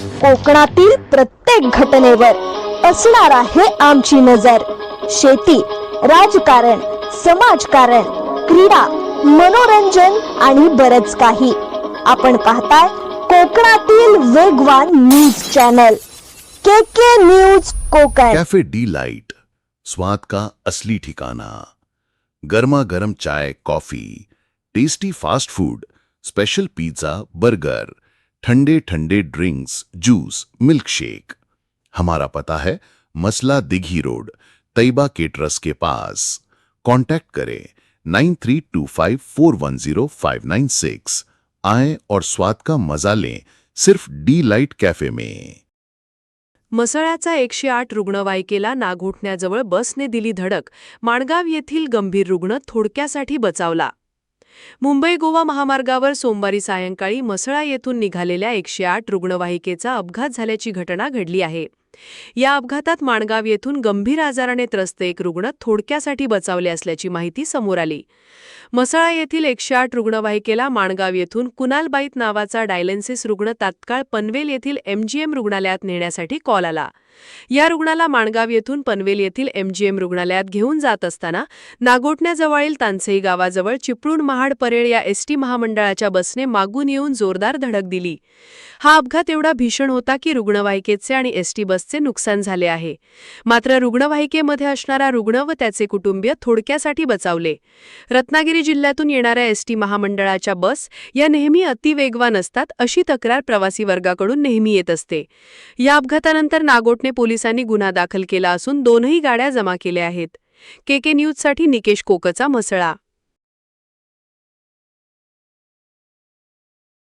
कोकणातील प्रत्येक घटनेवर असणार आहे आमची नजर. शेती राजकारण समाजकारण क्रीडा मनोरंजन आणि बरच काही. आपण पाहताय कोकणातील वेगवान news channel. K K news Konkan. Cafe delight स्वाद का असली ठिकाना गर्मा गर्म चाय coffee tasty fast food special pizza burger ठंडे ठंडे ड्रिंक्स, जूस मिल्क शेक हमारा पता है, मसला दिघी रोड तैयबा केटरस के पास। कांटेक्ट करें, nine three two five four one zero five nine six. आए और स्वाद का मज़ा लें, सिर्फ़ डी लाइट कैफ़े में। मसळ्याचा एकशे आठ रुग्णवाहिकेला नागोठण्याजवळ बसने दिली धडक। माणगाव येथील गंभीर रुग्ण थोडक्यासाठी बचावला। मुंबई गोवा महामार्गावर सोमवारी सायंकाळी मसळा येथून निघालेल्या एकशे आठ रुग्णवाहिकेचा अपघात झाल्याची घटना घडली आहे. या अपघातात माणगाव येथून गंभीर आजाराने त्रस्त एक रुग्ण थोडक्यासाठी बचावले असल्याची माहिती समोर आली. मसळा येथील एकशे आठ रुग्णवाहिकेला माणगाव येथून कुणाल बाईत नावाचा डायलेन्सिस रुग्ण तात्काळ पनवेल येथील एमजीएम रुग्णालयात नेण्यासाठी कॉल आला. या रुग्णाला माणगाव येथून पनवेल येथील एमजीएम रुग्णालयात घेऊन जात असताना नागोटण्याजवळील तानसई गावाजवळ चिपळूण महाड परेळ या एसटी महामंडळाच्या बसने मागून येऊन जोरदार धडक दिली. हा अपघात एवढा भीषण होता की रुग्णवाहिकेचे आणि एसटी बसचे नुकसान झाले आहे. मात्र रुग्णवाहिकेमध्ये असणारा रुग्ण व त्याचे कुटुंबीय थोडक्यासाठी बचावले. रत्नागिरी जिल्ह्यातून येणाऱ्या एसटी महामंडळाच्या बस या नेहमी अतिवेगवान असतात अशी तक्रार प्रवासी वर्गाकडून नेहमी येत असते. या अपघातानंतर नागोटणे पोलिसांनी गुन्हा दाखल केला असून दोनही गाड्या जमा केल्या आहेत. के के न्यूजसाठी निकेश कोकचा मसळा